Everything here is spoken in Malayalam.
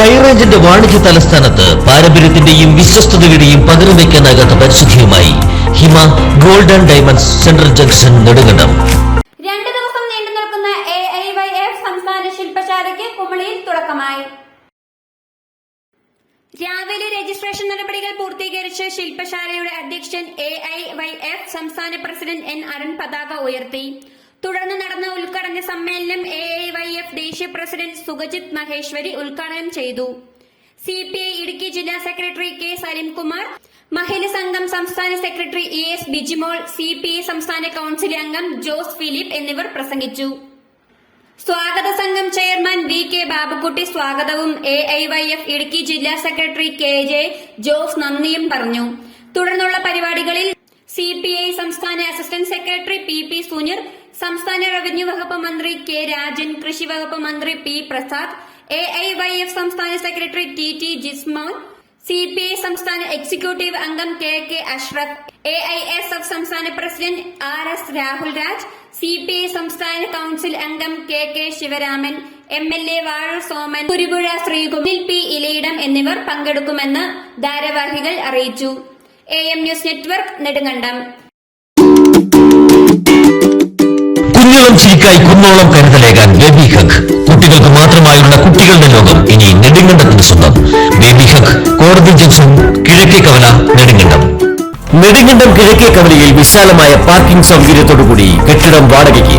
ഹൈറേഞ്ചിന്റെ വാണിജ്യ തലസ്ഥാനത്ത് പാരമ്പര്യത്തിന്റെയും വിശ്വസ്തതയുടെയും പകരം വയ്ക്കാനാകാത്ത പരിശുദ്ധിയുമായി Hima golden diamonds central junction Nedumkandam. രണ്ട് ദിവസം നീണ്ടു നിൽക്കുന്ന എ ഐ വൈ എഫ് സംസ്ഥാന ശില്പശാലയ്ക്ക് കുമളിയിൽ തുടക്കമായി. രാവിലെ രജിസ്ട്രേഷൻ നടപടികൾ പൂർത്തീകരിച്ച് ശില്പശാലയുടെ അധ്യക്ഷൻ എ ഐ വൈ എഫ് സംസ്ഥാന പ്രസിഡന്റ് എൻ അരുൺ പതാക ഉയർത്തി. തുടർന്ന് നടന്ന ഉദ്ഘാടന സമ്മേളനം എ ഐ ദേശീയ പ്രസിഡന്റ് സുഗജിത് മഹേശ്വരി ഉദ്ഘാടനം ചെയ്തു. സി പി ഐ ഇടുക്കി ജില്ലാ സെക്രട്ടറി കെ സലീംകുമാർ മഹിള സംഘം സംസ്ഥാന secretary E S Bijimol C P I സംസ്ഥാന കൌൺസിൽ അംഗം ജോസ് ഫിലിപ്പ് എന്നിവർ പ്രസംഗിച്ചു. സ്വാഗത സംഘം ചെയർമാൻ വി കെ ബാബുക്കുട്ടി സ്വാഗതവും A I Y F Idukki ജില്ലാ സെക്രട്ടറി കെ ജെ ജോസ് നന്ദിയും പറഞ്ഞു. തുടർന്നുള്ള പരിപാടികളിൽ സി പി ഐ സംസ്ഥാന assistant secretary P P Sunir സംസ്ഥാന റവന്യൂ വകുപ്പ് മന്ത്രി കെ രാജൻ കൃഷി വകുപ്പ് മന്ത്രി P Prasad A I Y F സംസ്ഥാന secretary T T Jismon C P I സംസ്ഥാന എക്സിക്യൂട്ടീവ് അംഗം K K Ashraf A I S F സംസ്ഥാന president R S Rahul Raj C P I സംസ്ഥാന കൌൺസിൽ അംഗം K K Sivaraman M L A Vazhoor Soman കുരുപുഴ ശ്രീകുമിൽ പി ഇലയിടം എന്നിവർ പങ്കെടുക്കുമെന്ന് ഭാരവാഹികൾ അറിയിച്ചു. A M news network Nedumkandam. കുഞ്ഞോളം ചിരിക്കായി കുന്നോളം കരുതലേകാൻ ബേബി ഹഗ്. കുട്ടികൾക്ക് മാത്രമായുള്ള കുട്ടികളുടെ ലോകം ഇനി നെടുങ്കണ്ടത്തിന് സ്വന്തം. ബേബി ഹഗ് കോടതി ജംഗ്ഷൻ കിഴക്കേ കവല നെടുങ്കണ്ടം. നെടുങ്കണ്ടം കിഴക്കേ കവലയിൽ വിശാലമായ പാർക്കിംഗ് സൗകര്യത്തോടുകൂടി കെട്ടിടം വാടകയ്ക്ക്.